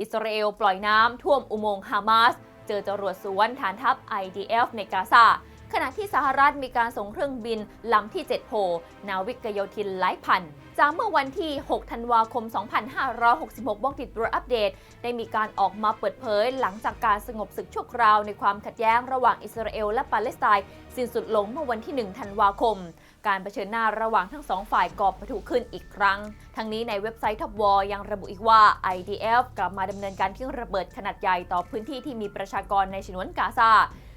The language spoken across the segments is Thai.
อิสราเอลปล่อยน้ำท่วมอุโมงค์ฮามาส เจอจรวดสวนฐานทัพ IDF ในกาซาขณะที่สหรัฐมีการส่งเครื่องบินลำที่ 7โผนาวิกโยธินหลายพัน จากเมื่อวันที่ 6 ธันวาคม 2566บ้องติดรัวอัปเดต ได้มีการออกมาเปิดเผยหลังจากการสงบศึกชั่วคราวในความขัดแย้งระหว่างอิสราเอลและปาเลสไตน์สิ้นสุดลงเมื่อวันที่ 1 ธันวาคม การเผชิญหน้าระหว่างทั้งสองฝ่ายก่อปะทุขึ้นอีกครั้ง ทั้งนี้ในเว็บไซต์ทับวอยังระบุอีกว่า IDF กลับมาดำเนินการทิ้งระเบิดขนาดใหญ่ต่อพื้นที่ที่มีประชากรในฉนวนกาซา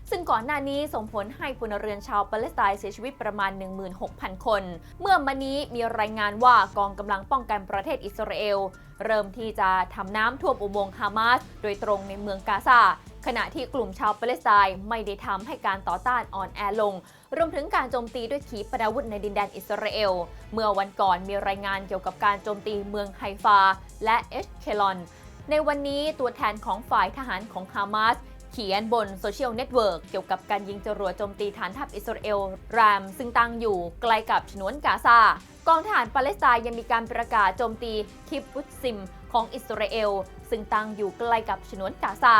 ซึ่งก่อนหน้านี้ส่งผลให้พลเรือนชาวปาเลสไตน์เสียชีวิตประมาณ 16,000 คน เมื่อมานี้มีรายงานว่ากองกำลังป้องกันประเทศอิสราเอล เริ่มที่จะทำน้ำท่วมอุโมงค์ฮามาสโดยตรงในเมืองกาซา ขณะที่กลุ่มชาวปาเลสไตน์ไม่ได้ทำให้การต่อต้านอ่อนแอลง รวมถึงการโจมตีด้วยขีปนาวุธในดินแดนอิสราเอล เมื่อวันก่อนมีรายงานเกี่ยวกับการโจมตีเมืองไฮฟา และเอชเคลอน ในวันนี้ตัวแทนของฝ่ายทหารของฮามาสเขียนบนโซเชียลเน็ตเวิร์กเกี่ยวกับการยิงจรวดโจมตีฐานทัพอิสราเอลรามซึ่งตั้งอยู่ใกล้กับฉนวนกาซากองทหารปาเลสไตน์ยังมีการประกาศโจมตีคิบบุตซิมของอิสราเอล ซึ่งตั้งอยู่ใกล้กับฉนวนกาซา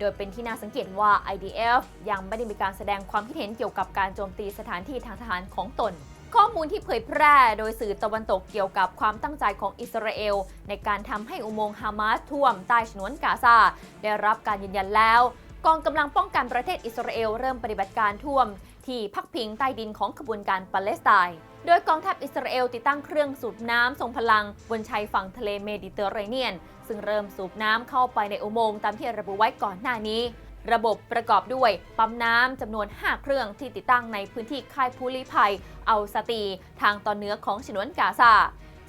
โดยเป็นที่น่าสังเกตว่า IDF ยังไม่ได้มีการแสดงความคิดเห็นเกี่ยวกับการโจมตีสถานที่ทางทหารของตน ข้อมูลที่เผยแพร่โดยสื่อตะวันตกเกี่ยวกับความตั้งใจของอิสราเอล ในการทำให้อุโมงค์ฮามาสท่วมใต้ฉนวนกาซาได้รับการยืนยันแล้วกองกำลังป้องกันประเทศอิสราเอลเริ่มปฏิบัติการท่วม ที่พักพิงใต้ดินของขบวนการปาเลสไตน์ โดยกองทัพอิสราเอลติดตั้งเครื่องสูบน้ำทรงพลัง บนชายฝั่งทะเลเมดิเตอร์เรเนียน ซึ่งเริ่มสูบน้ำเข้าไปในอุโมงค์ตามที่ระบุไว้ก่อนหน้านี้ ระบบประกอบด้วยปั๊มน้ำจำนวน 5 เครื่องที่ติดตั้งในพื้นที่ค่ายผู้ลี้ภัยอัลสตี ทางตอนเหนือของฉนวนกาซา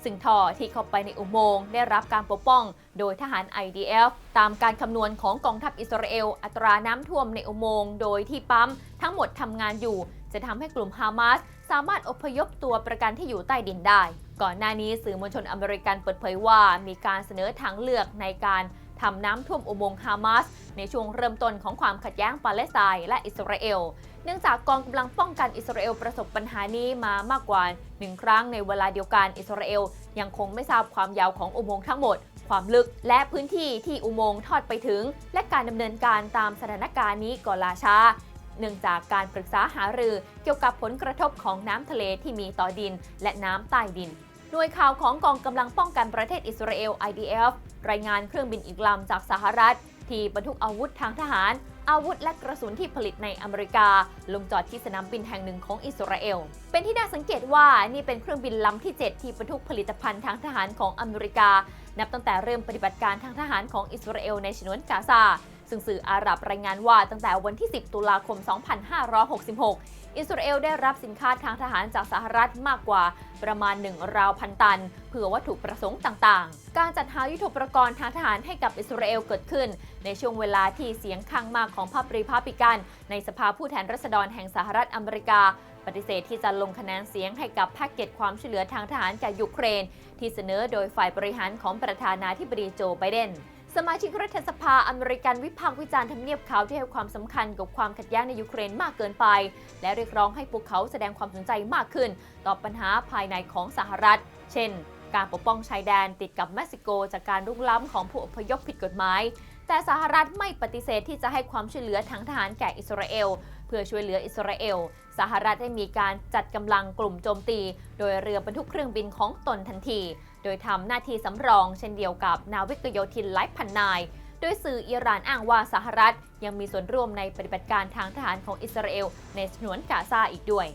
ซึ่งท่อที่เข้าไปในอุโมงค์ได้รับการปกป้อง โดยทหาร IDF ตามการคำนวณของกองทัพอิสราเอล อัตราน้ำท่วมในอุโมงค์โดยที่ปั๊มทั้งหมดทำงานอยู่ จะทำให้กลุ่มฮามาสสามารถอพยพตัวประกันที่อยู่ใต้ดินได้ ก่อนหน้านี้สื่อมวลชนอเมริกันเปิดเผยว่า มีการเสนอทางเลือกในการ ทำน้ำท่วมอุโมงค์ฮามาสในช่วงเริ่มต้นของความขัดแย้งปาเลสไตน์และอิสราเอล เนื่องจากกองกำลังป้องกันอิสราเอลประสบปัญหานี้มามากกว่าหนึ่งครั้งในเวลาเดียวกันอิสราเอล ยังคงไม่ทราบความยาวของอุโมงค์ทั้งหมด ความลึกและพื้นที่ที่อุโมงค์ทอดไปถึง และการดำเนินการตามสถานการณ์นี้ก็ล่าช้าเนื่องจากการปรึกษาหารือเกี่ยวกับผลกระทบของน้ำทะเลที่มีต่อดินและน้ำใต้ดิน หน่วยข่าวของกองกำลังป้องกันประเทศอิสราเอล IDF รายงานเครื่องบินอีกลำจากสหรัฐ ที่บรรทุกอาวุธทางทหาร อาวุธและกระสุนที่ผลิตในอเมริกา ลงจอดที่สนามบินแห่งหนึ่งของอิสราเอล เป็นที่น่าสังเกตว่านี่เป็นเครื่องบินลำที่ 7 ที่บรรทุกผลิตภัณฑ์ทางทหารของอเมริกา นับตั้งแต่เริ่มปฏิบัติการทางทหารของอิสราเอลในฉนวนกาซา ซึ่งสื่ออาหรับรายงานว่าตั้งแต่วันที่ 10 ตุลาคม 2566 อิสราเอลได้รับสินค้าทางทหารจากสหรัฐมากกว่าประมาณ 1 ราวพันตัน เพื่อวัตถุประสงค์ต่างๆ การจัดหายุทโธปกรณ์ทางทหารให้กับอิสราเอลเกิดขึ้น ในช่วงเวลาที่เสียงข้างมากของพรรครีพับลิกัน ในสภาผู้แทนราษฎรแห่งสหรัฐอเมริกาปฏิเสธที่จะลงคะแนนเสียงให้กับแพ็กเกจความช่วยเหลือทางทหารแก่ยูเครน ที่เสนอโดยฝ่ายบริหารของประธานาธิบดีโจไบเดน สมาชิกรัฐสภาอเมริกันวิพากษ์วิจารณ์ทำเนียบขาวที่ให้ความสำคัญกับความขัดแย้งในยูเครนมากเกินไป และเรียกร้องให้พวกเขาแสดงความสนใจมากขึ้น ต่อปัญหาภายในของสหรัฐ เช่น การปกป้องชายแดนติดกับเม็กซิโก จากการรุกล้ำของผู้อพยพผิดกฎหมาย แต่สหรัฐไม่ปฏิเสธที่จะให้ความช่วยเหลือทางทหารแก่อิสราเอล เพื่อช่วยเหลืออิสราเอล สหรัฐได้มีการจัดกำลังกลุ่มโจมตี โดยเรือบรรทุกเครื่องบินของตนทันที โดยทำหน้าที่สำรองเช่นเดียวกับนาวิกโยธินหลายพันนายโดยสื่ออิหร่านอ้างว่าสหรัฐยังมีส่วนร่วมในปฏิบัติการทางทหารของอิสราเอลในฉนวนกาซาอีกด้วย